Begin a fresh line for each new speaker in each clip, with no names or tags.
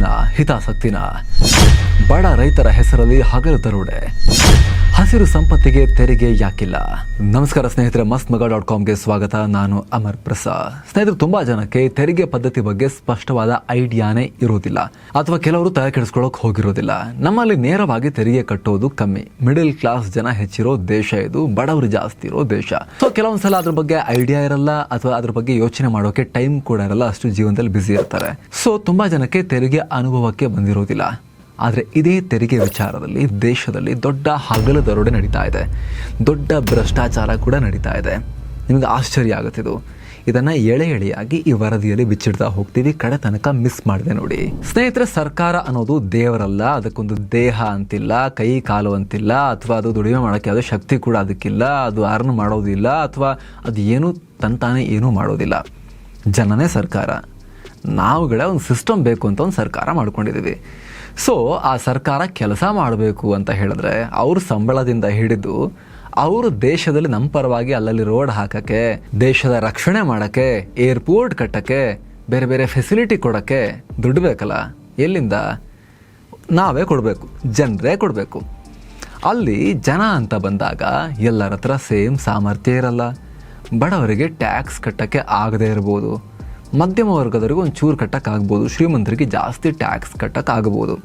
ಆಸ್ತಿನ ಹಿತಾಸಕ್ತಿನ ಬಡ ರೈತರ ಹೆಸರಲ್ಲಿ ಹಗಲು ದರೋಡೆ. ಹಸಿರು ಸಂಪತ್ತಿಗೆ ತೆರಿಗೆ ಯಾಕಿಲ್ಲ. ನಮಸ್ಕಾರ ಸ್ನೇಹಿತರೆ ಮಸ್ತ್ ಮಗ ಡಾಟ್ ಕಾಮ್ಗೆ ಸ್ವಾಗತ. ನಾನು ಅಮರ್ ಪ್ರಸಾದ್. ಸ್ನೇಹಿತರು, ತುಂಬಾ ಜನಕ್ಕೆ ತೆರಿಗೆ ಪದ್ಧತಿ ಬಗ್ಗೆ ಸ್ಪಷ್ಟವಾದ ಐಡಿಯಾನೇ ಇರೋದಿಲ್ಲ. ಅಥವಾ ಕೆಲವರು ತಲೆ ಕೆಡಿಸ್ಕೊಳ್ಳೋಕೆ ಹೋಗಿರೋದಿಲ್ಲ. ನಮ್ಮಲ್ಲಿ ನೇರವಾಗಿ ತೆರಿಗೆ ಕಟ್ಟೋದು ಕಮ್ಮಿ. ಮಿಡಲ್ ಕ್ಲಾಸ್ ಜನ ಹೆಚ್ಚಿರೋ ದೇಶ ಇದು, ಬಡವರು ಜಾಸ್ತಿ ಇರೋ ದೇಶ. ಸೊ ಕೆಲವೊಂದ್ಸಲ ಅದ್ರ ಬಗ್ಗೆ ಐಡಿಯಾ ಇರಲ್ಲ, ಅಥವಾ ಅದ್ರ ಬಗ್ಗೆ ಯೋಚನೆ ಮಾಡೋಕೆ ಟೈಮ್ ಕೂಡ ಇರಲ್ಲ, ಅಷ್ಟು ಜೀವನದಲ್ಲಿ ಬ್ಯುಸಿ ಇರ್ತಾರೆ. ಸೊ ತುಂಬಾ ಜನಕ್ಕೆ ತೆರಿಗೆ ಅನುಭವಕ್ಕೆ ಬಂದಿರೋದಿಲ್ಲ. ಆದರೆ ಇದೇ ತೆರಿಗೆ ವಿಚಾರದಲ್ಲಿ ದೇಶದಲ್ಲಿ ದೊಡ್ಡ ಹಗಲು ದರೋಡೆ ನಡೀತಾ ಇದೆ. ದೊಡ್ಡ ಭ್ರಷ್ಟಾಚಾರ ಕೂಡ ನಡೀತಾ ಇದೆ. ನಿಮಗೆ ಆಶ್ಚರ್ಯ ಆಗುತ್ತಿದ್ದು ಇದನ್ನು ಎಳೆ ಎಳೆಯಾಗಿ ಈ ವರದಿಯಲ್ಲಿ ಬಿಚ್ಚಿಡ್ತಾ ಹೋಗ್ತೀವಿ. ಕಡೆ ತನಕ ಮಿಸ್ ಮಾಡಿದೆ ನೋಡಿ. ಸ್ನೇಹಿತರೆ, ಸರ್ಕಾರ ಅನ್ನೋದು ದೇವರಲ್ಲ, ಅದಕ್ಕೊಂದು ದೇಹ ಅಂತಿಲ್ಲ, ಕೈ ಕಾಲು ಅಂತಿಲ್ಲ, ಅಥವಾ ಅದು ದುಡಿಮೆ ಮಾಡೋಕ್ಕೆ ಅದು ಶಕ್ತಿ ಕೂಡ ಅದಕ್ಕಿಲ್ಲ, ಅದು ಅರ್ನ್ ಮಾಡೋದಿಲ್ಲ, ಅಥವಾ ಅದು ಏನು ತಂತಾನೆ ಏನೂ ಮಾಡೋದಿಲ್ಲ. ಜನನೇ ಸರ್ಕಾರ. ನಾವುಗಳೇ ಒಂದು ಸಿಸ್ಟಮ್ ಬೇಕು ಅಂತ ಒಂದು ಸರ್ಕಾರ ಮಾಡ್ಕೊಂಡಿದ್ದೀವಿ. ಸೊ ಆ ಸರ್ಕಾರ ಕೆಲಸ ಮಾಡಬೇಕು ಅಂತ ಹೇಳಿದ್ರೆ ಅವ್ರ ಸಂಬಳದಿಂದ ಹಿಡಿದು ಅವರು ದೇಶದಲ್ಲಿ ನಮ್ಮ ಪರವಾಗಿ ಅಲ್ಲಲ್ಲಿ ರೋಡ್ ಹಾಕಕ್ಕೆ, ದೇಶದ ರಕ್ಷಣೆ ಮಾಡಕ್ಕೆ ಏರ್ಪೋರ್ಟ್ ಕಟ್ಟಕ್ಕೆ, ಬೇರೆ ಬೇರೆ ಫೆಸಿಲಿಟಿ ಕೊಡಕ್ಕೆ ದುಡ್ಡು ಬೇಕಲ್ಲ? ಎಲ್ಲಿಂದ? ನಾವೇ ಕೊಡಬೇಕು, ಜನರೇ ಕೊಡಬೇಕು. ಅಲ್ಲಿ ಜನ ಅಂತ ಬಂದಾಗ ಎಲ್ಲರ ಹತ್ರ ಸೇಮ್ ಸಾಮರ್ಥ್ಯ ಇರಲ್ಲ. ಬಡವರಿಗೆ ಟ್ಯಾಕ್ಸ್ ಕಟ್ಟಕ್ಕೆ ಆಗದೇ ಇರ್ಬೋದು. ಮಧ್ಯಮ ವರ್ಗದವರಿಗೆ ಒಂದು ಚೂರು ಕಟ್ಟಕ್ಕಾಗ್ಬೋದು ಶ್ರೀಮಂತರಿಗೆ ಜಾಸ್ತಿ ಟ್ಯಾಕ್ಸ್ ಕಟ್ಟೋಕ್ಕಾಗ್ಬೋದು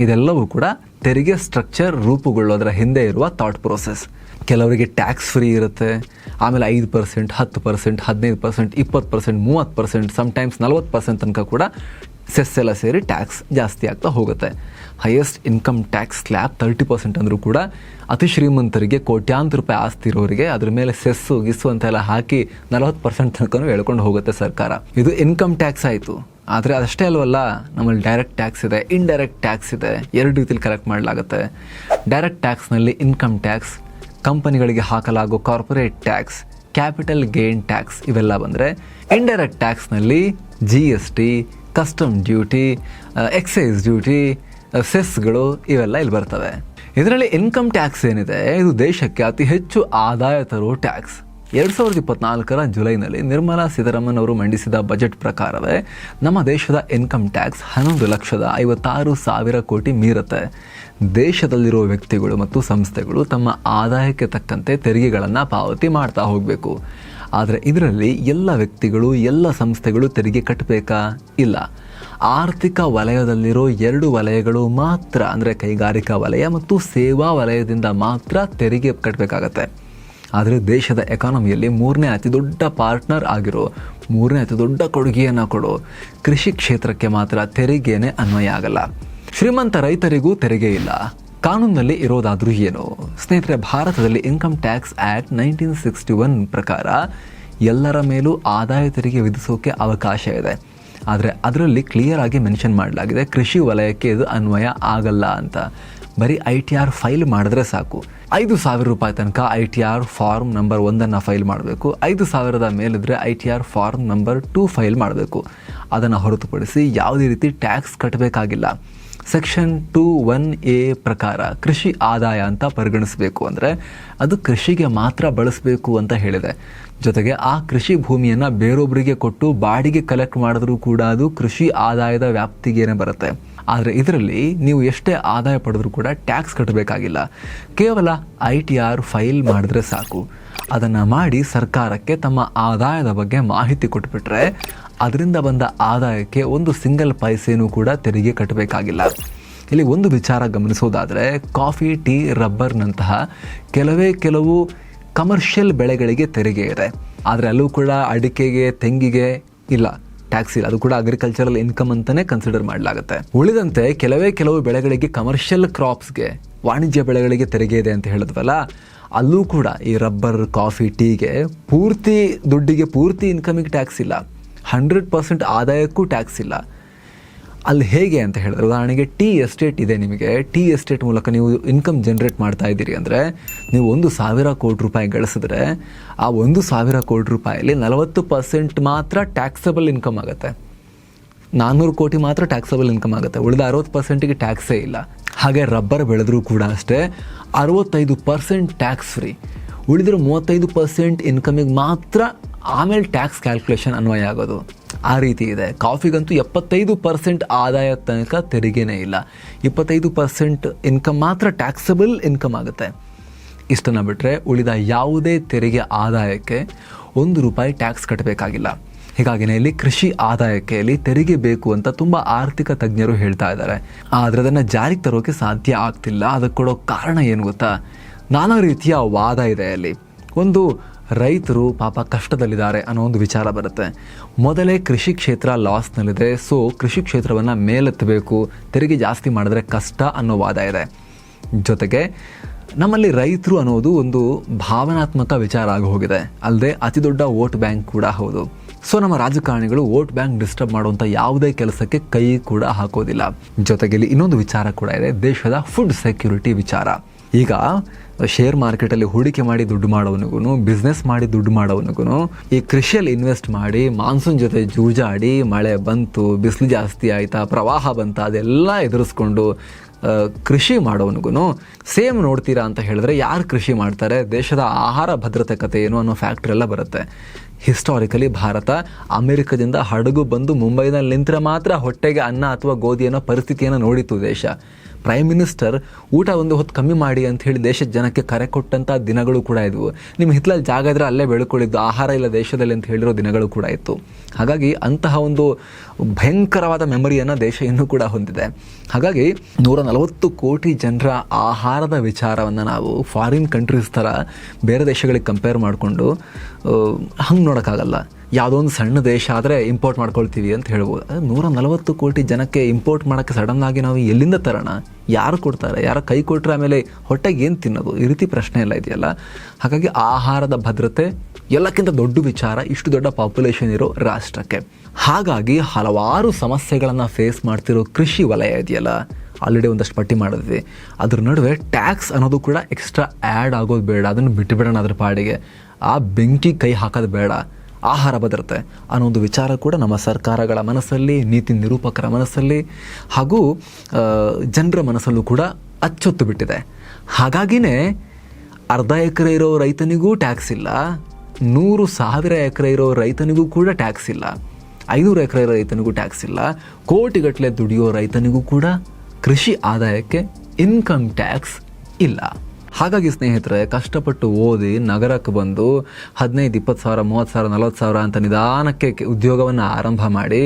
ಇದೆಲ್ಲವೂ ಕೂಡ ತೆರಿಗೆ ಸ್ಟ್ರಕ್ಚರ್ ರೂಪುಗೊಳ್ಳೋದರ ಹಿಂದೆ ಇರುವ ಥಾಟ್ ಪ್ರೋಸೆಸ್ ಕೆಲವರಿಗೆ ಟ್ಯಾಕ್ಸ್ ಫ್ರೀ ಇರುತ್ತೆ, ಆಮೇಲೆ ಐದು ಪರ್ಸೆಂಟ್ ಹತ್ತು ಪರ್ಸೆಂಟ್ ಹದಿನೈದು ಪರ್ಸೆಂಟ್ ಇಪ್ಪತ್ತು ಪರ್ಸೆಂಟ್ ಮೂವತ್ತು ಪರ್ಸೆಂಟ್ ಸಮ್ಟೈಮ್ಸ್ ನಲ್ವತ್ತು ಪರ್ಸೆಂಟ್ ತನಕ ಕೂಡ ಸೆಸ್ ಸೇರಿ ಟ್ಯಾಕ್ಸ್ ಜಾಸ್ತಿ ಆಗ್ತಾ ಹೋಗುತ್ತೆ. Highest income tax slab thirty percent ಅಂದರೂ ಕೂಡ ಅತಿ ಶ್ರೀಮಂತರಿಗೆ ಕೋಟ್ಯಾಂತರ ರೂಪಾಯಿ ಆಸ್ತಿ ಇರೋರಿಗೆ ಅದ್ರ ಮೇಲೆ ಸೆಸ್ಸು, ಗಿಸ್ಸು ಅಂತೆಲ್ಲ ಹಾಕಿ ನಲವತ್ತು ಪರ್ಸೆಂಟ್ ತನಕ ಹೇಳ್ಕೊಂಡು ಹೋಗುತ್ತೆ ಸರ್ಕಾರ. ಇದು ಇನ್ಕಮ್ ಟ್ಯಾಕ್ಸ್ ಆಯಿತು. ಆದರೆ ಅದಷ್ಟೇ ಅಲ್ವಲ್ಲ, ನಮ್ಮಲ್ಲಿ ಡೈರೆಕ್ಟ್ ಟ್ಯಾಕ್ಸ್ ಇದೆ ಇಂಡೈರೆಕ್ಟ್ ಟ್ಯಾಕ್ಸ್ ಇದೆ, ಎರಡು ರೀತಿಲಿ ಕಲೆಕ್ಟ್ ಮಾಡಲಾಗುತ್ತೆ. ಡೈರೆಕ್ಟ್ ಟ್ಯಾಕ್ಸ್ನಲ್ಲಿ ಇನ್ಕಮ್ ಟ್ಯಾಕ್ಸ್ ಕಂಪನಿಗಳಿಗೆ ಹಾಕಲಾಗೋ corporate tax capital gain tax ಇವೆಲ್ಲ ಬಂದರೆ indirect ಟ್ಯಾಕ್ಸ್ನಲ್ಲಿ G S T custom duty excise duty ಸೆಸ್ಗಳು ಇವೆಲ್ಲ ಇಲ್ಲಿ ಬರ್ತವೆ. ಇದರಲ್ಲಿ ಇನ್ಕಮ್ ಟ್ಯಾಕ್ಸ್ ಏನಿದೆ, ಇದು ದೇಶಕ್ಕೆ ಅತಿ ಹೆಚ್ಚು ಆದಾಯ ತರುವ ಟ್ಯಾಕ್ಸ್ ಎರಡು ಸಾವಿರದ ಇಪ್ಪತ್ನಾಲ್ಕರ ಜುಲೈನಲ್ಲಿ ನಿರ್ಮಲಾ ಸೀತಾರಾಮನ್ ಅವರು ಮಂಡಿಸಿದ ಬಜೆಟ್ ಪ್ರಕಾರವೇ ನಮ್ಮ ದೇಶದ ಇನ್ಕಮ್ ಟ್ಯಾಕ್ಸ್ ಹನ್ನೊಂದು ಲಕ್ಷದ ಐವತ್ತಾರು ಸಾವಿರ ಕೋಟಿ ಮೀರುತ್ತೆ. ದೇಶದಲ್ಲಿರುವ ವ್ಯಕ್ತಿಗಳು ಮತ್ತು ಸಂಸ್ಥೆಗಳು ತಮ್ಮ ಆದಾಯಕ್ಕೆ ತಕ್ಕಂತೆ ತೆರಿಗೆಗಳನ್ನು ಪಾವತಿ ಮಾಡ್ತಾ ಹೋಗಬೇಕು. ಆದರೆ ಇದರಲ್ಲಿ ಎಲ್ಲ ವ್ಯಕ್ತಿಗಳು, ಎಲ್ಲ ಸಂಸ್ಥೆಗಳು ತೆರಿಗೆ ಕಟ್ಟಬೇಕಾ ಇಲ್ಲ. ಆರ್ಥಿಕ ವಲಯದಲ್ಲಿರೋ ಎರಡು ವಲಯಗಳು ಮಾತ್ರ, ಅಂದರೆ ಕೈಗಾರಿಕಾ ವಲಯ ಮತ್ತು ಸೇವಾ ವಲಯದಿಂದ ಮಾತ್ರ ತೆರಿಗೆ ಕಟ್ಟಬೇಕಾಗತ್ತೆ ಆದರೆ ದೇಶದ ಎಕಾನಮಿಯಲ್ಲಿ ಮೂರನೇ ಅತಿ ದೊಡ್ಡ ಪಾರ್ಟ್ನರ್ ಆಗಿರೋ, ಮೂರನೇ ಅತಿ ದೊಡ್ಡ ಕೊಡುಗೆಯನ್ನು ಕೊಡು ಕೃಷಿ ಕ್ಷೇತ್ರಕ್ಕೆ ಮಾತ್ರ ತೆರಿಗೆನೇ ಅನ್ವಯ ಆಗಲ್ಲ. ಶ್ರೀಮಂತ ರೈತರಿಗೂ ತೆರಿಗೆ ಇಲ್ಲ. ಕಾನೂನಿನಲ್ಲಿ ಇರೋದಾದರೂ ಏನು? ಸ್ನೇಹಿತರೆ, ಭಾರತದಲ್ಲಿ income tax act nineteen sixty one ಪ್ರಕಾರ ಎಲ್ಲರ ಮೇಲೂ ಆದಾಯ ತೆರಿಗೆ ವಿಧಿಸೋಕೆ ಅವಕಾಶ ಇದೆ. ಆದರೆ ಅದರಲ್ಲಿ ಕ್ಲಿಯರ್ ಆಗಿ ಮೆನ್ಷನ್ ಮಾಡಲಾಗಿದೆ, ಕೃಷಿ ವಲಯಕ್ಕೆ ಇದು ಅನ್ವಯ ಆಗಲ್ಲ ಅಂತ. ಬರೀ ಐ ಟಿ ಆರ್ ಫೈಲ್ ಮಾಡಿದ್ರೆ ಸಾಕು. ಐದು ಸಾವಿರ ರೂಪಾಯಿ ತನಕ I T R form number ಒಂದನ್ನು ಫೈಲ್ ಮಾಡಬೇಕು. ಐದು ಸಾವಿರದ ಮೇಲಿದ್ರೆ I T R form number two file ಮಾಡಬೇಕು. ಅದನ್ನು ಹೊರತುಪಡಿಸಿ ಯಾವುದೇ ರೀತಿ ಟ್ಯಾಕ್ಸ್ ಕಟ್ಟಬೇಕಾಗಿಲ್ಲ ಸೆಕ್ಷನ್ ಟು ಒನ್ ಎ ಪ್ರಕಾರ ಕೃಷಿ ಆದಾಯ ಅಂತ ಪರಿಗಣಿಸಬೇಕು ಅಂದರೆ ಅದು ಕೃಷಿಗೆ ಮಾತ್ರ ಬಳಸಬೇಕು ಅಂತ ಹೇಳಿದೆ. ಜೊತೆಗೆ ಆ ಕೃಷಿ ಭೂಮಿಯನ್ನು ಬೇರೊಬ್ಬರಿಗೆ ಕೊಟ್ಟು ಬಾಡಿಗೆ ಕಲೆಕ್ಟ್ ಮಾಡಿದ್ರೂ ಕೂಡ ಅದು ಕೃಷಿ ಆದಾಯದ ವ್ಯಾಪ್ತಿಗೇನೆ ಬರುತ್ತೆ. ಆದರೆ ಇದರಲ್ಲಿ ನೀವು ಎಷ್ಟೇ ಆದಾಯ ಪಡೆದ್ರೂ ಕೂಡ ಟ್ಯಾಕ್ಸ್ ಕಟ್ಟಬೇಕಾಗಿಲ್ಲ ಕೇವಲ ಐ ಟಿ ಆರ್ ಫೈಲ್ ಮಾಡಿದ್ರೆ ಸಾಕು. ಅದನ್ನು ಮಾಡಿ ಸರ್ಕಾರಕ್ಕೆ ತಮ್ಮ ಆದಾಯದ ಬಗ್ಗೆ ಮಾಹಿತಿ ಕೊಟ್ಬಿಟ್ರೆ ಅದರಿಂದ ಬಂದ ಆದಾಯಕ್ಕೆ ಒಂದು ಸಿಂಗಲ್ ಪೈಸೆನೂ ಕೂಡ ತೆರಿಗೆ ಕಟ್ಟಬೇಕಾಗಿಲ್ಲ. ಇಲ್ಲಿ ಒಂದು ವಿಚಾರ ಗಮನಿಸೋದಾದರೆ, ಕಾಫಿ, ಟೀ, ರಬ್ಬರ್ನಂತಹ ಕೆಲವೇ ಕೆಲವು ಕಮರ್ಷಿಯಲ್ ಬೆಳೆಗಳಿಗೆ ತೆರಿಗೆ ಇದೆ. ಆದರೆ ಅಲ್ಲೂ ಕೂಡ ಅಡಿಕೆಗೆ, ತೆಂಗಿಗೆ ಇಲ್ಲ, ಟ್ಯಾಕ್ಸ್ ಇಲ್ಲ. ಅದು ಕೂಡ ಅಗ್ರಿಕಲ್ಚರಲ್ ಇನ್ಕಮ್ ಅಂತಲೇ ಕನ್ಸಿಡರ್ ಮಾಡಲಾಗುತ್ತೆ. ಉಳಿದಂತೆ ಕೆಲವೇ ಕೆಲವು ಬೆಳೆಗಳಿಗೆ ಕಮರ್ಷಿಯಲ್ ಕ್ರಾಪ್ಸ್ಗೆ ವಾಣಿಜ್ಯ ಬೆಳೆಗಳಿಗೆ ತೆರಿಗೆ ಇದೆ ಅಂತ ಹೇಳಿದ್ವಲ್ಲ, ಅಲ್ಲೂ ಕೂಡ ಈ ರಬ್ಬರ್, ಕಾಫಿ, ಟೀಗೆ ಪೂರ್ತಿ ದುಡ್ಡಿಗೆ ಪೂರ್ತಿ ಇನ್ಕಮಿಗೆ ಟ್ಯಾಕ್ಸ್ ಇಲ್ಲ. ಹಂಡ್ರೆಡ್ ಪರ್ಸೆಂಟ್ ಆದಾಯಕ್ಕೂ ಟ್ಯಾಕ್ಸ್ ಇಲ್ಲ. ಅಲ್ಲಿ ಹೇಗೆ ಅಂತ ಹೇಳಿದ್ರೆ, ಉದಾಹರಣೆಗೆ ಟೀ ಎಸ್ಟೇಟ್ ಇದೆ ನಿಮಗೆ. ಟೀ ಎಸ್ಟೇಟ್ ಮೂಲಕ ನೀವು ಇನ್ಕಮ್ ಜನ್ರೇಟ್ ಮಾಡ್ತಾ ಇದ್ದೀರಿ ಅಂದರೆ, ನೀವು ಒಂದು ಸಾವಿರ ಕೋಟಿ ರೂಪಾಯಿ ಗಳಿಸಿದ್ರೆ, ಆ ಒಂದು ಸಾವಿರ ಕೋಟಿ ರೂಪಾಯಲ್ಲಿ ನಲವತ್ತು ಪರ್ಸೆಂಟ್ ಮಾತ್ರ ಟ್ಯಾಕ್ಸಬಲ್ ಇನ್ಕಮ್ ಆಗುತ್ತೆ. ನಾನ್ನೂರು ಕೋಟಿ ಮಾತ್ರ ಟ್ಯಾಕ್ಸಬಲ್ ಇನ್ಕಮ್ ಆಗುತ್ತೆ. ಉಳಿದ ಅರವತ್ತು ಪರ್ಸೆಂಟಿಗೆ ಟ್ಯಾಕ್ಸೇ ಇಲ್ಲ. ಹಾಗೆ ರಬ್ಬರ್ ಬೆಳೆದರೂ ಕೂಡ ಅಷ್ಟೇ, ಅರವತ್ತೈದು ಪರ್ಸೆಂಟ್ ಟ್ಯಾಕ್ಸ್ ಫ್ರೀ ಉಳಿದಿರೋ ಮೂವತ್ತೈದು ಪರ್ಸೆಂಟ್ ಇನ್ಕಮಿಗೆ ಮಾತ್ರ ಆಮೇಲೆ ಟ್ಯಾಕ್ಸ್ ಕ್ಯಾಲ್ಕುಲೇಷನ್ ಅನ್ವಯ ಆಗೋದು ಆ ರೀತಿ ಇದೆ. ಕಾಫಿಗಂತೂ ಎಪ್ಪತ್ತೈದು ಪರ್ಸೆಂಟ್ ಆದಾಯ ತನಕ ತೆರಿಗೆನೇ ಇಲ್ಲ. ಇಪ್ಪತ್ತೈದು ಪರ್ಸೆಂಟ್ ಇನ್ಕಮ್ ಮಾತ್ರ ಟ್ಯಾಕ್ಸಬಲ್ ಇನ್ಕಮ್ ಆಗುತ್ತೆ. ಇಷ್ಟನ್ನು ಬಿಟ್ಟರೆ ಉಳಿದ ಯಾವುದೇ ತೆರಿಗೆ ಆದಾಯಕ್ಕೆ ಒಂದು ರೂಪಾಯಿ ಟ್ಯಾಕ್ಸ್ ಕಟ್ಟಬೇಕಾಗಿಲ್ಲ ಹೀಗಾಗಿನೇ ಇಲ್ಲಿ ಕೃಷಿ ಆದಾಯಕ್ಕೆ ಇಲ್ಲಿ ತೆರಿಗೆ ಬೇಕು ಅಂತ ತುಂಬ ಆರ್ಥಿಕ ತಜ್ಞರು ಹೇಳ್ತಾ ಇದ್ದಾರೆ. ಆದರೆ ಅದನ್ನು ಜಾರಿಗೆ ತರೋಕೆ ಸಾಧ್ಯ ಆಗ್ತಿಲ್ಲ. ಅದಕ್ಕೆ ಕೊಡೋ ಕಾರಣ ಏನು ಗೊತ್ತಾ? ನಾನಾ ರೀತಿಯ ವಾದ ಇದೆ ಅಲ್ಲಿ. ಒಂದು ರೈತರು ಪಾಪ ಕಷ್ಟದಲ್ಲಿದ್ದಾರೆ ಅನ್ನೋ ಒಂದು ವಿಚಾರ ಬರುತ್ತೆ. ಮೊದಲೇ ಕೃಷಿ ಕ್ಷೇತ್ರ ಲಾಸ್ನಲ್ಲಿದೆ ಸೊ ಕೃಷಿ ಕ್ಷೇತ್ರವನ್ನು ಮೇಲೆತ್ತಬೇಕು, ತೆರಿಗೆ ಜಾಸ್ತಿ ಮಾಡಿದ್ರೆ ಕಷ್ಟ ಅನ್ನೋ ವಾದ ಇದೆ. ಜೊತೆಗೆ, ನಮ್ಮಲ್ಲಿ ರೈತರು ಅನ್ನೋದು ಒಂದು ಭಾವನಾತ್ಮಕ ವಿಚಾರ ಆಗಿ ಹೋಗಿದೆ. ಅಲ್ಲದೆ ಅತಿ ದೊಡ್ಡ ವೋಟ್ ಬ್ಯಾಂಕ್ ಕೂಡ ಹೌದು. ಸೊ ನಮ್ಮ ರಾಜಕಾರಣಿಗಳು ವೋಟ್ ಬ್ಯಾಂಕ್ ಡಿಸ್ಟರ್ಬ್ ಮಾಡುವಂಥ ಯಾವುದೇ ಕೆಲಸಕ್ಕೆ ಕೈ ಕೂಡ ಹಾಕೋದಿಲ್ಲ. ಜೊತೆಗೆ ಇಲ್ಲಿ ಇನ್ನೊಂದು ವಿಚಾರ ಕೂಡ ಇದೆ. ದೇಶದ ಫುಡ್ ಸೆಕ್ಯೂರಿಟಿ ವಿಚಾರ. ಈಗ ಶೇರ್ ಮಾರ್ಕೆಟಲ್ಲಿ ಹೂಡಿಕೆ ಮಾಡಿ ದುಡ್ಡು ಮಾಡೋವನಿಗೂ ಬಿಸ್ನೆಸ್ ಮಾಡಿ ದುಡ್ಡು ಮಾಡೋವನಿಗೂ ಈ ಕೃಷಿಯಲ್ಲಿ ಇನ್ವೆಸ್ಟ್ ಮಾಡಿ ಮಾನ್ಸೂನ್ ಜೊತೆ ಜೂಜಾಡಿ, ಮಳೆ ಬಂತು, ಬಿಸಿಲು ಜಾಸ್ತಿ ಆಯಿತಾ, ಪ್ರವಾಹ ಬಂತ, ಅದೆಲ್ಲ ಎದುರಿಸ್ಕೊಂಡು ಕೃಷಿ ಮಾಡೋವನಿಗೂ ಸೇಮ್ ನೋಡ್ತೀರಾ ಅಂತ ಹೇಳಿದ್ರೆ ಯಾರು ಕೃಷಿ ಮಾಡ್ತಾರೆ? ದೇಶದ ಆಹಾರ ಭದ್ರತೆ ಕತೆ ಏನು ಅನ್ನೋ ಫ್ಯಾಕ್ಟ್ರಿ ಎಲ್ಲ ಬರುತ್ತೆ. ಹಿಸ್ಟಾರಿಕಲಿ ಭಾರತ ಅಮೆರಿಕದಿಂದ ಹಡಗು ಬಂದು ಮುಂಬೈನಲ್ಲಿ ನಿಂತರೆ ಮಾತ್ರ ಹೊಟ್ಟೆಗೆ ಅನ್ನ ಅಥವಾ ಗೋಧಿ ಅನ್ನೋ ಪರಿಸ್ಥಿತಿಯನ್ನು ನೋಡಿತು ದೇಶ. ಪ್ರೈಮ್ ಮಿನಿಸ್ಟರ್ ಊಟ ಒಂದು ಹೊತ್ತು ಕಮ್ಮಿ ಮಾಡಿ ಅಂತ ಹೇಳಿ ದೇಶದ ಜನಕ್ಕೆ ಕರೆ ಕೊಟ್ಟಂಥ ದಿನಗಳು ಕೂಡ ಇದ್ವು. ನಿಮ್ಮ ಹಿತ್ತಲಲ್ಲಿ ಜಾಗ ಇದ್ರೆ ಅಲ್ಲೇ ಬೆಳ್ಕೊಳ್ಳಿದ್ದು ಆಹಾರ ಇಲ್ಲ ದೇಶದಲ್ಲಿ ಅಂತ ಹೇಳಿರೋ ದಿನಗಳು ಕೂಡ ಇತ್ತು. ಹಾಗಾಗಿ ಅಂತಹ ಒಂದು ಭಯಂಕರವಾದ ಮೆಮರಿಯನ್ನು ದೇಶ ಇನ್ನೂ ಕೂಡ ಹೊಂದಿದೆ. ಹಾಗಾಗಿ ನೂರ ನಲವತ್ತು ಕೋಟಿ ಜನರ ಆಹಾರದ ವಿಚಾರವನ್ನು ನಾವು ಫಾರಿನ್ ಕಂಟ್ರೀಸ್ ಥರ ಬೇರೆ ದೇಶಗಳಿಗೆ ಕಂಪೇರ್ ಮಾಡಿಕೊಂಡು ಹಂಗೆ ನೋಡೋಕ್ಕಾಗಲ್ಲ. ಯಾವುದೋ ಒಂದು ಸಣ್ಣ ದೇಶ ಆದರೆ ಇಂಪೋರ್ಟ್ ಮಾಡ್ಕೊಳ್ತೀವಿ ಅಂತ ಹೇಳ್ಬೋದು. ಅದು ನೂರ ನಲವತ್ತು ಕೋಟಿ ಜನಕ್ಕೆ ಇಂಪೋರ್ಟ್ ಮಾಡೋಕ್ಕೆ ಸಡನ್ನಾಗಿ ನಾವು ಎಲ್ಲಿಂದ ತರೋಣ? ಯಾರು ಕೊಡ್ತಾರೆ? ಯಾರು ಕೈ ಕೊಟ್ಟರೆ ಆಮೇಲೆ ಹೊಟ್ಟೆಗೆ ಏನು ತಿನ್ನೋದು? ಈ ರೀತಿ ಪ್ರಶ್ನೆ ಎಲ್ಲ ಇದೆಯಲ್ಲ. ಹಾಗಾಗಿ ಆಹಾರದ ಭದ್ರತೆ ಎಲ್ಲಕ್ಕಿಂತ ದೊಡ್ಡ ವಿಚಾರ, ಇಷ್ಟು ದೊಡ್ಡ ಪಾಪ್ಯುಲೇಷನ್ ಇರೋ ರಾಷ್ಟ್ರಕ್ಕೆ. ಹಾಗಾಗಿ ಹಲವಾರು ಸಮಸ್ಯೆಗಳನ್ನು ಫೇಸ್ ಮಾಡ್ತಿರೋ ಕೃಷಿ ವಲಯ ಇದೆಯಲ್ಲ ಆಲ್ರೆಡಿ ಒಂದಷ್ಟು ಪಟ್ಟಿ ಮಾಡಿದ್ವಿ. ಅದ್ರ ನಡುವೆ ಟ್ಯಾಕ್ಸ್ ಅನ್ನೋದು ಕೂಡ ಎಕ್ಸ್ಟ್ರಾ ಆ್ಯಡ್ ಆಗೋದು ಬೇಡ. ಅದನ್ನು ಬಿಟ್ಟುಬಿಡೋಣ ಅದ್ರ ಪಾಡಿಗೆ. ಆ ಬೆಂಕಿ ಕೈ ಹಾಕೋದು ಬೇಡ. ಆಹಾರ ಭದ್ರತೆ ಅನ್ನೋ ಒಂದು ವಿಚಾರ ಕೂಡ ನಮ್ಮ ಸರ್ಕಾರಗಳ ಮನಸ್ಸಲ್ಲಿ, ನೀತಿ ನಿರೂಪಕರ ಮನಸ್ಸಲ್ಲಿ ಹಾಗೂ ಜನರ ಮನಸ್ಸಲ್ಲೂ ಕೂಡ ಅಚ್ಚೊತ್ತು ಬಿಟ್ಟಿದೆ. ಹಾಗಾಗಿನೇ ಅರ್ಧ ಎಕರೆ ಇರೋ ರೈತನಿಗೂ ಟ್ಯಾಕ್ಸ್ ಇಲ್ಲ, ನೂರು ಸಾವಿರ ಎಕರೆ ಇರೋ ರೈತನಿಗೂ ಕೂಡ ಟ್ಯಾಕ್ಸ್ ಇಲ್ಲ, ಐನೂರು ಎಕರೆ ಇರೋ ರೈತನಿಗೂ ಟ್ಯಾಕ್ಸ್ ಇಲ್ಲ, ಕೋಟಿಗಟ್ಟಲೆ ದುಡಿಯೋ ರೈತನಿಗೂ ಕೂಡ ಕೃಷಿ ಆದಾಯಕ್ಕೆ ಇನ್ಕಮ್ ಟ್ಯಾಕ್ಸ್ ಇಲ್ಲ. ಹಾಗಾಗಿ ಸ್ನೇಹಿತರೆ, ಕಷ್ಟಪಟ್ಟು ಓದಿ ನಗರಕ್ಕೆ ಬಂದು ಹದಿನೈದು, ಇಪ್ಪತ್ತು ಸಾವಿರ, ಮೂವತ್ತು ಸಾವಿರ, ನಲವತ್ತು ಸಾವಿರ ಅಂತ ನಿಧಾನಕ್ಕೆ ಉದ್ಯೋಗವನ್ನು ಆರಂಭ ಮಾಡಿ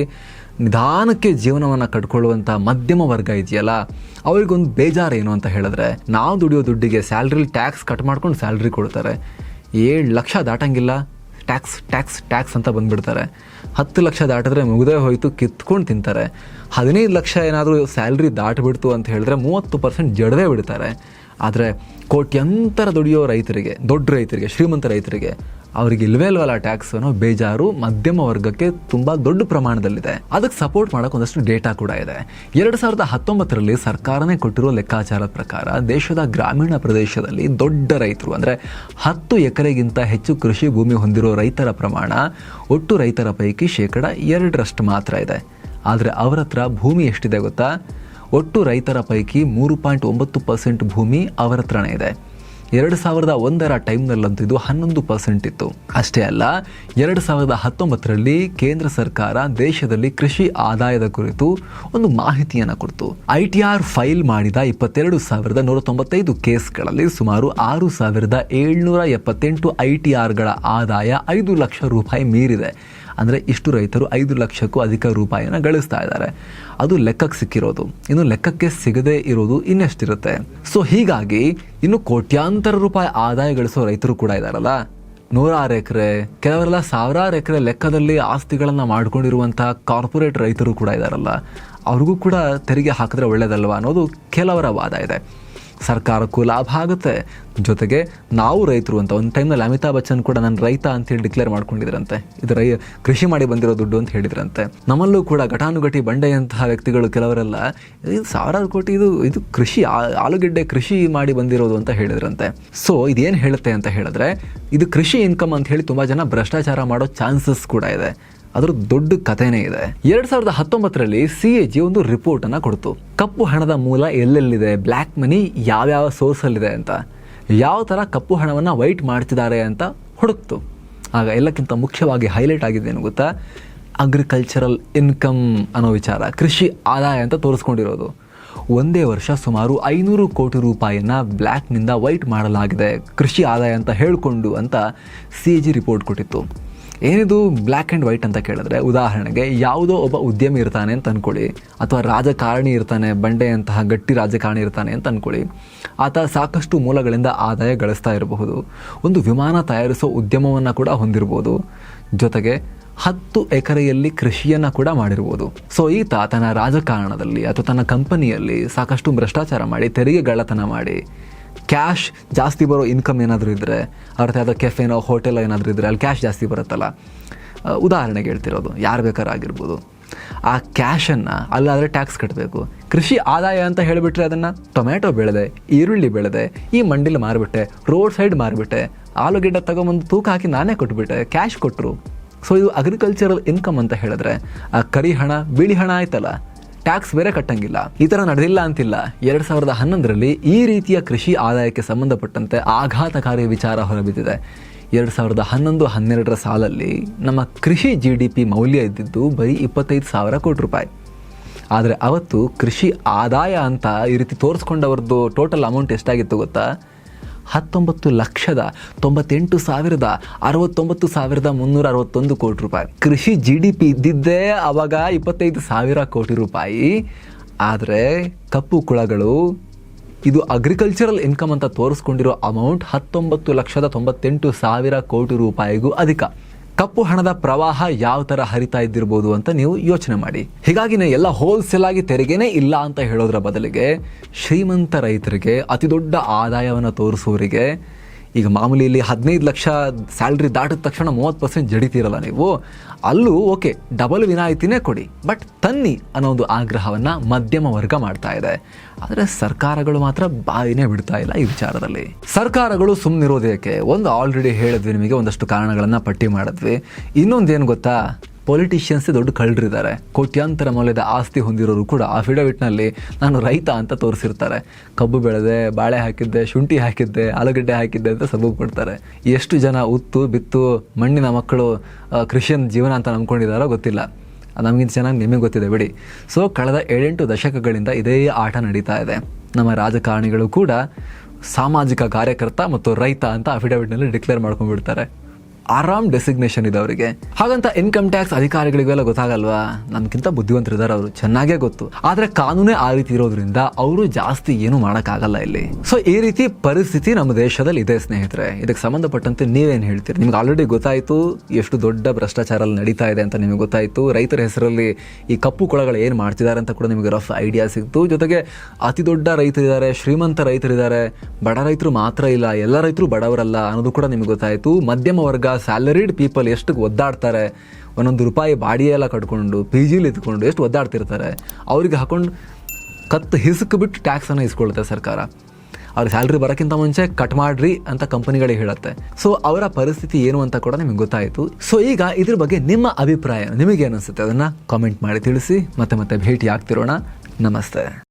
ನಿಧಾನಕ್ಕೆ ಜೀವನವನ್ನು ಕಟ್ಕೊಳ್ಳುವಂಥ ಮಧ್ಯಮ ವರ್ಗ ಇದೆಯಲ್ಲ, ಅವ್ರಿಗೊಂದು ಬೇಜಾರು ಏನು ಅಂತ ಹೇಳಿದ್ರೆ, ನಾವು ದುಡಿಯೋ ದುಡ್ಡಿಗೆ ಸ್ಯಾಲ್ರಿಲಿ ಟ್ಯಾಕ್ಸ್ ಕಟ್ ಮಾಡ್ಕೊಂಡು ಸ್ಯಾಲ್ರಿ ಕೊಡ್ತಾರೆ. ಏಳು ಲಕ್ಷ ದಾಟಂಗಿಲ್ಲ, ಟ್ಯಾಕ್ಸ್ ಟ್ಯಾಕ್ಸ್ ಟ್ಯಾಕ್ಸ್ ಅಂತ ಬಂದ್ಬಿಡ್ತಾರೆ. ಹತ್ತು ಲಕ್ಷ ದಾಟಿದ್ರೆ ಮುಗಿದೇ ಹೋಯಿತು, ಕಿತ್ಕೊಂಡು ತಿಂತಾರೆ. ಹದಿನೈದು ಲಕ್ಷ ಏನಾದರೂ ಸ್ಯಾಲ್ರಿ ದಾಟಿಬಿಡ್ತು ಅಂತ ಹೇಳಿದ್ರೆ ಮೂವತ್ತು ಪರ್ಸೆಂಟ್ ಜಡದೇ ಬಿಡ್ತಾರೆ. ಆದರೆ ಕೋಟ್ಯಂತರ ದುಡಿಯೋ ರೈತರಿಗೆ, ದೊಡ್ಡ ರೈತರಿಗೆ, ಶ್ರೀಮಂತ ರೈತರಿಗೆ ಅವರಿಗೆ ಇಲ್ವೇ ಇಲ್ವಲ್ಲ ಟ್ಯಾಕ್ಸ್ ಅನ್ನೋ ಬೇಜಾರು ಮಧ್ಯಮ ವರ್ಗಕ್ಕೆ ತುಂಬ ದೊಡ್ಡ ಪ್ರಮಾಣದಲ್ಲಿದೆ. ಅದಕ್ಕೆ ಸಪೋರ್ಟ್ ಮಾಡೋಕೆ ಒಂದಷ್ಟು ಡೇಟಾ ಕೂಡ ಇದೆ. ಎರಡು ಸಾವಿರದ ಹತ್ತೊಂಬತ್ತರಲ್ಲಿ ಸರ್ಕಾರನೇ ಕೊಟ್ಟಿರೋ ಲೆಕ್ಕಾಚಾರದ ಪ್ರಕಾರ ದೇಶದ ಗ್ರಾಮೀಣ ಪ್ರದೇಶದಲ್ಲಿ ದೊಡ್ಡ ರೈತರು, ಅಂದರೆ ಹತ್ತು ಎಕರೆಗಿಂತ ಹೆಚ್ಚು ಕೃಷಿ ಭೂಮಿ ಹೊಂದಿರೋ ರೈತರ ಪ್ರಮಾಣ ಒಟ್ಟು ರೈತರ ಪೈಕಿ ಶೇಕಡ ಎರಡರಷ್ಟು ಮಾತ್ರ ಇದೆ. ಆದರೆ ಅವರ ಹತ್ರ ಭೂಮಿ ಎಷ್ಟಿದೆ ಗೊತ್ತಾ? ಒಟ್ಟು ರೈತರ ಪೈಕಿ ಮೂರು ಪಾಯಿಂಟ್ ಒಂಬತ್ತು ಪರ್ಸೆಂಟ್ ಭೂಮಿ ಅವರ ಹತ್ರನೇ ಇದೆ. ಎರಡು ಸಾವಿರದ ಒಂದರ ಟೈಮ್ನಲ್ಲಂತೂ ಇದು ಹನ್ನೊಂದು ಪರ್ಸೆಂಟ್ ಇತ್ತು. ಅಷ್ಟೇ ಅಲ್ಲ, ಎರಡು ಸಾವಿರದ ಹತ್ತೊಂಬತ್ತರಲ್ಲಿ ಕೇಂದ್ರ ಸರ್ಕಾರ ದೇಶದಲ್ಲಿ ಕೃಷಿ ಆದಾಯದ ಕುರಿತು ಒಂದು ಮಾಹಿತಿಯನ್ನು ಕೊಡ್ತು. ಐ ಟಿ ಆರ್ ಫೈಲ್ ಮಾಡಿದ ಇಪ್ಪತ್ತೆರಡು ಸಾವಿರದ ನೂರ ತೊಂಬತ್ತೈದು ಕೇಸ್ಗಳಲ್ಲಿ ಸುಮಾರು ಆರು ಸಾವಿರದ ಏಳ್ನೂರ ಎಪ್ಪತ್ತೆಂಟು ಐ ಟಿ ಆರ್ಗಳ ಆದಾಯ ಐದು ಲಕ್ಷ ರೂಪಾಯಿ ಮೀರಿದೆ. ಅಂದರೆ ಇಷ್ಟು ರೈತರು ಐದು ಲಕ್ಷಕ್ಕೂ ಅಧಿಕ ರೂಪಾಯಿನ ಗಳಿಸ್ತಾ ಇದ್ದಾರೆ. ಅದು ಲೆಕ್ಕಕ್ಕೆ ಸಿಕ್ಕಿರೋದು. ಇನ್ನು ಲೆಕ್ಕಕ್ಕೆ ಸಿಗದೇ ಇರೋದು ಇನ್ನೆಷ್ಟಿರುತ್ತೆ? ಸೊ ಹೀಗಾಗಿ ಇನ್ನು ಕೋಟ್ಯಾಂತರ ರೂಪಾಯಿ ಆದಾಯ ಗಳಿಸೋ ರೈತರು ಕೂಡ ಇದ್ದಾರಲ್ಲ ನೂರಾರು ಎಕರೆ, ಕೆಲವರೆಲ್ಲ ಸಾವಿರಾರು ಎಕರೆ ಲೆಕ್ಕದಲ್ಲಿ ಆಸ್ತಿಗಳನ್ನು ಮಾಡ್ಕೊಂಡಿರುವಂಥ ಕಾರ್ಪೊರೇಟ್ ರೈತರು ಕೂಡ ಇದ್ದಾರಲ್ಲ ಅವ್ರಿಗೂ ಕೂಡ ತೆರಿಗೆ ಹಾಕಿದ್ರೆ ಒಳ್ಳೇದಲ್ವ ಅನ್ನೋದು ಕೆಲವರ ವಾದ ಇದೆ. ಸರ್ಕಾರಕ್ಕೂ ಲಾಭ ಆಗುತ್ತೆ. ಜೊತೆಗೆ ನಾವು ರೈತರು ಅಂತ, ಒಂದು ಟೈಮ್ನಲ್ಲಿ ಅಮಿತಾಬ್ ಬಚ್ಚನ್ ಕೂಡ ನಾನು ರೈತ ಅಂತೇಳಿ ಡಿಕ್ಲೇರ್ ಮಾಡ್ಕೊಂಡಿದ್ರಂತೆ. ಇದು ರೈ, ಕೃಷಿ ಮಾಡಿ ಬಂದಿರೋ ದುಡ್ಡು ಅಂತ ಹೇಳಿದ್ರಂತೆ. ನಮ್ಮಲ್ಲೂ ಕೂಡ ಘಟಾನುಘಟಿ ಬಂಡೆಯಂತಹ ವ್ಯಕ್ತಿಗಳು ಕೆಲವರೆಲ್ಲ ಇದು ಸಾವಿರಾರು ಕೋಟಿ ಇದು ಇದು ಕೃಷಿ ಆಲೂಗೆಡ್ಡೆ ಕೃಷಿ ಮಾಡಿ ಬಂದಿರೋದು ಅಂತ ಹೇಳಿದ್ರಂತೆ. ಸೊ ಇದೇನು ಹೇಳುತ್ತೆ ಅಂತ ಹೇಳಿದ್ರೆ, ಇದು ಕೃಷಿ ಇನ್ಕಮ್ ಅಂತ ಹೇಳಿ ತುಂಬ ಜನ ಭ್ರಷ್ಟಾಚಾರ ಮಾಡೋ ಚಾನ್ಸಸ್ ಕೂಡ ಇದೆ. ಅದ್ರ ದೊಡ್ಡ ಕಥೆನೇ ಇದೆ. ಎರಡ್ ಸಾವಿರದ ಹತ್ತೊಂಬತ್ತರಲ್ಲಿ ಸಿ ಎ ಜಿ ಒಂದು ರಿಪೋರ್ಟ್ ಅನ್ನ ಕೊಡ್ತು. ಕಪ್ಪು ಹಣದ ಮೂಲ ಎಲ್ಲೆಲ್ಲಿದೆ? ಬ್ಲ್ಯಾಕ್ ಮನಿ ಯಾವ್ಯಾವ ಸೋರ್ಸ್ ಅಲ್ಲಿದೆ ಅಂತ. ಯಾವ ತರ ಕಪ್ಪು ಹಣವನ್ನ ವೈಟ್ ಮಾಡ್ತಿದ್ದಾರೆ ಅಂತ ಹುಡುಕ್ತು. ಆಗ ಎಲ್ಲಕ್ಕಿಂತ ಮುಖ್ಯವಾಗಿ ಹೈಲೈಟ್ ಆಗಿದೆ ಏನು ಗೊತ್ತಾ? ಅಗ್ರಿಕಲ್ಚರಲ್ ಇನ್ಕಮ್ ಅನ್ನೋ ವಿಚಾರ, ಕೃಷಿ ಆದಾಯ ಅಂತ ತೋರಿಸ್ಕೊಂಡಿರೋದು. ಒಂದೇ ವರ್ಷ ಸುಮಾರು ಐನೂರು ಕೋಟಿ ರೂಪಾಯಿನ ಬ್ಲ್ಯಾಕ್ನಿಂದ ವೈಟ್ ಮಾಡಲಾಗಿದೆ ಕೃಷಿ ಆದಾಯ ಅಂತ ಹೇಳಿಕೊಂಡು ಅಂತ ಸಿ ಜಿ ರಿಪೋರ್ಟ್ ಕೊಟ್ಟಿತ್ತು. ಏನಿದು ಬ್ಲ್ಯಾಕ್ ಆ್ಯಂಡ್ ವೈಟ್ ಅಂತ ಕೇಳಿದ್ರೆ ಉದಾಹರಣೆಗೆ ಯಾವುದೋ ಒಬ್ಬ ಉದ್ಯಮಿ ಇರ್ತಾನೆ ಅಂತ ಅಂದ್ಕೊಳ್ಳಿ ಅಥವಾ ರಾಜಕಾರಣಿ ಇರ್ತಾನೆ, ಬಂಡೆಯಂತಹ ಗಟ್ಟಿ ರಾಜಕಾರಣಿ ಇರ್ತಾನೆ ಅಂತ ಅಂದ್ಕೊಳ್ಳಿ ಆತ ಸಾಕಷ್ಟು ಮೂಲಗಳಿಂದ ಆದಾಯ ಗಳಿಸ್ತಾ ಇರಬಹುದು, ಒಂದು ವಿಮಾನ ತಯಾರಿಸೋ ಉದ್ಯಮವನ್ನು ಕೂಡ ಹೊಂದಿರ್ಬೋದು ಜೊತೆಗೆ ಹತ್ತು ಎಕರೆಯಲ್ಲಿ ಕೃಷಿಯನ್ನು ಕೂಡ ಮಾಡಿರ್ಬೋದು ಸೊ ಈತ ತನ್ನ ರಾಜಕಾರಣದಲ್ಲಿ ಅಥವಾ ತನ್ನ ಕಂಪನಿಯಲ್ಲಿ ಸಾಕಷ್ಟು ಭ್ರಷ್ಟಾಚಾರ ಮಾಡಿ ತೆರಿಗೆ ಗಳ್ಳತನ ಮಾಡಿ ಕ್ಯಾಶ್ ಜಾಸ್ತಿ ಬರೋ ಇನ್ಕಮ್ ಏನಾದರೂ ಇದ್ದರೆ ಅವ್ರದ್ದು ಯಾವುದೋ ಕೆಫೆನೋ ಹೋಟೆಲೋ ಏನಾದರೂ ಇದ್ದರೆ ಅಲ್ಲಿ ಕ್ಯಾಶ್ ಜಾಸ್ತಿ ಬರುತ್ತಲ್ಲ. ಉದಾಹರಣೆಗೆ ಹೇಳ್ತಿರೋದು, ಯಾರು ಬೇಕಾದ್ರೂ ಆಗಿರ್ಬೋದು. ಆ ಕ್ಯಾಶನ್ನು ಅಲ್ಲಾದರೆ ಟ್ಯಾಕ್ಸ್ ಕಟ್ಟಬೇಕು ಕೃಷಿ ಆದಾಯ ಅಂತ ಹೇಳಿಬಿಟ್ರೆ ಅದನ್ನು ಟೊಮ್ಯಾಟೊ ಬೆಳೆದೆ, ಈರುಳ್ಳಿ ಬೆಳೆದೆ, ಈ ಮಂಡಿಲಿ ಮಾರಿಬಿಟ್ಟೆ ರೋಡ್ ಸೈಡ್ ಮಾರಿಬಿಟ್ಟೆ, ಆಲೂಗೆಡ್ಡೆ ತಗೊಂಬಂದು ತೂಕ ಹಾಕಿ ನಾನೇ ಕೊಟ್ಬಿಟ್ಟೆ ಕ್ಯಾಶ್ ಕೊಟ್ಟರು ಸೊ ಇದು ಅಗ್ರಿಕಲ್ಚರಲ್ ಇನ್ಕಮ್ ಅಂತ ಹೇಳಿದ್ರೆ, ಆ ಕರಿ ಹಣ, ಬಿಳಿ ಹಣ ಆಯ್ತಲ್ಲ ಟ್ಯಾಕ್ಸ್ ಬೇರೆ ಕಟ್ಟಂಗಿಲ್ಲ. ಈ ತರ ನಡೆದಿಲ್ಲ ಅಂತಿಲ್ಲ. ಎರಡ್ ಸಾವಿರದ ಹನ್ನೊಂದರಲ್ಲಿ ಈ ರೀತಿಯ ಕೃಷಿ ಆದಾಯಕ್ಕೆ ಸಂಬಂಧಪಟ್ಟಂತೆ ಆಘಾತಕಾರಿ ವಿಚಾರ ಹೊರಬಿದ್ದಿದೆ. ಎರಡು ಸಾವಿರದ ಹನ್ನೊಂದು, ಹನ್ನೆರಡರ ಸಾಲಲ್ಲಿ ನಮ್ಮ ಕೃಷಿ ಜಿ ಡಿ ಪಿ ಮೌಲ್ಯ ಇದ್ದಿದ್ದು ಬರೀ ಇಪ್ಪತ್ತೈದು ಸಾವಿರ ಕೋಟಿ ರೂಪಾಯಿ. ಆದರೆ ಅವತ್ತು ಕೃಷಿ ಆದಾಯ ಅಂತ ಈ ರೀತಿ ತೋರಿಸ್ಕೊಂಡವ್ರದ್ದು ಟೋಟಲ್ ಅಮೌಂಟ್ ಎಷ್ಟಾಗಿತ್ತು ಗೊತ್ತಾ? ಹತ್ತೊಂಬತ್ತು ಲಕ್ಷದ ತೊಂಬತ್ತೆಂಟು ಸಾವಿರದ ಅರವತ್ತೊಂಬತ್ತು ಸಾವಿರದ ಮುನ್ನೂರ ಅರವತ್ತೊಂದು ಕೋಟಿ ರೂಪಾಯಿ. ಕೃಷಿ ಜಿ ಡಿ ಪಿ ಇದ್ದಿದ್ದೇ ಅವಾಗ ಇಪ್ಪತ್ತೈದು ಸಾವಿರ ಕೋಟಿ ರೂಪಾಯಿ. ಆದರೆ ಕಪ್ಪು ಕುಳಗಳು, ಇದು ಅಗ್ರಿಕಲ್ಚರಲ್ ಇನ್ಕಮ್ ಅಂತ ತೋರಿಸ್ಕೊಂಡಿರೋ ಅಮೌಂಟ್ ಹತ್ತೊಂಬತ್ತು ಲಕ್ಷದ ತೊಂಬತ್ತೆಂಟು ಸಾವಿರ ಕೋಟಿ ರೂಪಾಯಿಗೂ ಅಧಿಕ. ಕಪ್ಪು ಹಣದ ಪ್ರವಾಹ ಯಾವ ಥರ ಹರಿತಾ ಇದ್ದಿರ್ಬೋದು ಅಂತ ನೀವು ಯೋಚನೆ ಮಾಡಿ. ಹೀಗಾಗಿ ಎಲ್ಲ ಹೋಲ್ಸೇಲ್ ಆಗಿ ತೆರಿಗೆನೇ ಇಲ್ಲ ಅಂತ ಹೇಳೋದ್ರ ಬದಲಿಗೆ ಶ್ರೀಮಂತ ರೈತರಿಗೆ ಅತಿ ದೊಡ್ಡ ಆದಾಯವನ್ನು ತೋರಿಸೋರಿಗೆ ಈಗ ಮಾಮೂಲಿ ಇಲ್ಲಿ ಹದಿನೈದು ಲಕ್ಷ ಸ್ಯಾಲ್ರಿ ದಾಟಿದ ತಕ್ಷಣ ಮೂವತ್ತು ಪರ್ಸೆಂಟ್ ಜಡಿತೀರಲ್ಲ ನೀವು. ಅಲ್ಲೂ ಓಕೆ, ಡಬಲ್ ವಿನಾಯಿತಿನೇ ಕೊಡಿ, ಬಟ್ ತನ್ನಿ ಅನ್ನೋ ಒಂದು ಆಗ್ರಹವನ್ನು ಮಧ್ಯಮ ವರ್ಗ ಮಾಡ್ತಾ ಇದೆ. ಆದರೆ ಸರ್ಕಾರಗಳು ಮಾತ್ರ ಬಾಯಿನೇ ಬಿಡ್ತಾ ಇಲ್ಲ ಈ ವಿಚಾರದಲ್ಲಿ. ಸರ್ಕಾರಗಳು ಸುಮ್ಮನಿರೋದಕ್ಕೆ ಒಂದು ಆಲ್ರೆಡಿ ಹೇಳಿದ್ವಿ ನಿಮಗೆ, ಒಂದಷ್ಟು ಕಾರಣಗಳನ್ನು ಪಟ್ಟಿ ಮಾಡಿದ್ವಿ. ಇನ್ನೊಂದೇನು ಗೊತ್ತಾ? ಪೊಲಿಟಿಷಿಯನ್ಸ್ ದೊಡ್ಡ ಕಳ್ಳರಿದ್ದಾರೆ. ಕೋಟ್ಯಾಂತರ ಮೌಲ್ಯದ ಆಸ್ತಿ ಹೊಂದಿರೋರು ಕೂಡ ಅಫಿಡವಿಟ್ನಲ್ಲಿ ನಾನು ರೈತ ಅಂತ ತೋರಿಸಿರ್ತಾರೆ. ಕಬ್ಬು ಬೆಳೆದೆ, ಬಾಳೆ ಹಾಕಿದ್ದೆ, ಶುಂಠಿ ಹಾಕಿದ್ದೆ, ಆಲೂಗಡ್ಡೆ ಹಾಕಿದ್ದೆ ಅಂತ ಸಬೂಬು ಕೊಡ್ತಾರೆ. ಎಷ್ಟು ಜನ ಉತ್ತು, ಬಿತ್ತು, ಮಣ್ಣಿನ ಮಕ್ಕಳು ಕೃಷಿಯನ್ ಜೀವನ ಅಂತ ನಂಬ್ಕೊಂಡಿದ್ದಾರೋ ಗೊತ್ತಿಲ್ಲ. ನಮಗಿಂತ ಚೆನ್ನಾಗಿ ನಿಮಗೆ ಗೊತ್ತಿದೆ, ಬಿಡಿ. ಸೊ ಕಳೆದ ಏಳೆಂಟು ದಶಕಗಳಿಂದ ಇದೇ ಆಟ ನಡೀತಾ ಇದೆ. ನಮ್ಮ ರಾಜಕಾರಣಿಗಳು ಕೂಡ ಸಾಮಾಜಿಕ ಕಾರ್ಯಕರ್ತ ಮತ್ತು ರೈತ ಅಂತ ಅಫಿಡವಿಟ್ನಲ್ಲಿ ಡಿಕ್ಲೇರ್ ಮಾಡ್ಕೊಂಡ್ಬಿಡ್ತಾರೆ. ಆರಾಮ್ ಡೆಸಿಗ್ನೇಷನ್ ಇದೆ ಅವರಿಗೆ ಹಾಗಂತ ಇನ್ಕಮ್ ಟ್ಯಾಕ್ಸ್ ಅಧಿಕಾರಿಗಳಿಗೆಲ್ಲ ಗೊತ್ತಾಗಲ್ವಾ? ನಮ್ಗಿಂತ ಬುದ್ಧಿವಂತರಿದ್ದಾರೆ ಅವರು. ಚೆನ್ನಾಗೇ ಗೊತ್ತು. ಆದ್ರೆ ಕಾನೂನೇ ಆ ರೀತಿ ಇರೋದ್ರಿಂದ ಅವರು ಜಾಸ್ತಿ ಏನು ಮಾಡೋಕ್ಕಾಗಲ್ಲ ಇಲ್ಲಿ. ಸೊ ಈ ರೀತಿ ಪರಿಸ್ಥಿತಿ ನಮ್ಮ ದೇಶದಲ್ಲಿ ಇದೆ, ಸ್ನೇಹಿತರೆ. ಇದಕ್ಕೆ ಸಂಬಂಧಪಟ್ಟಂತೆ ನೀವೇನು ಹೇಳ್ತೀರಿ? ನಿಮ್ಗೆ ಆಲ್ರೆಡಿ ಗೊತ್ತಾಯಿತು ಎಷ್ಟು ದೊಡ್ಡ ಭ್ರಷ್ಟಾಚಾರ ನಡೀತಾ ಇದೆ ಅಂತ ನಿಮಗೆ ಗೊತ್ತಾಯಿತು. ರೈತರ ಹೆಸರಲ್ಲಿ ಈ ಕಪ್ಪು ಕೊಳಗಳು ಏನು ಮಾಡ್ತಿದ್ದಾರೆ ಅಂತ ಕೂಡ ನಿಮಗೆ ರಫ್ ಐಡಿಯಾ ಸಿಕ್ತು ಜೊತೆಗೆ ಅತಿ ದೊಡ್ಡ ರೈತರಿದ್ದಾರೆ, ಶ್ರೀಮಂತ ರೈತರಿದ್ದಾರೆ. ಬಡ ರೈತರು ಮಾತ್ರ ಇಲ್ಲ, ಎಲ್ಲ ರೈತರು ಬಡವರಲ್ಲ ಅನ್ನೋದು ಕೂಡ ನಿಮಗೆ ಗೊತ್ತಾಯಿತು. ಮಧ್ಯಮ ವರ್ಗ ಸ್ಯಾಲರಿಡ್ ಪೀಪಲ್ ಎಷ್ಟು ಒದ್ದಾಡ್ತಾರೆ? ಒಂದೊಂದು ರೂಪಾಯಿ ಬಾಡಿ ಎಲ್ಲ ಕಟ್ಕೊಂಡು ಪಿ ಜಿಲಿ ಇದ್ಕೊಂಡು ಎಷ್ಟು ಒದ್ದಾಡ್ತಿರ್ತಾರೆ? ಅವ್ರಿಗೆ ಹಾಕೊಂಡು ಕತ್ತು ಹಿಸುಕು ಬಿಟ್ಟು ಟ್ಯಾಕ್ಸನ್ನು ಇಸ್ಕೊಳ್ಳುತ್ತೆ ಸರ್ಕಾರ. ಅವ್ರ ಸ್ಯಾಲ್ರಿ ಬರೋಕ್ಕಿಂತ ಮುಂಚೆ ಕಟ್ ಮಾಡ್ರಿ ಅಂತ ಕಂಪನಿಗಳಿಗೆ ಹೇಳುತ್ತೆ. ಸೊ ಅವರ ಪರಿಸ್ಥಿತಿ ಏನು ಅಂತ ಕೂಡ ನಿಮಗೆ ಗೊತ್ತಾಯಿತು. ಸೊ ಈಗ ಇದ್ರ ಬಗ್ಗೆ ನಿಮ್ಮ ಅಭಿಪ್ರಾಯ, ನಿಮಗೆ ಅನಿಸುತ್ತೆ? ಅದನ್ನು ಕಾಮೆಂಟ್ ಮಾಡಿ ತಿಳಿಸಿ, ಮತ್ತೆ ಮತ್ತೆ ಭೇಟಿ ಆಗ್ತಿರೋಣ ನಮಸ್ತೆ.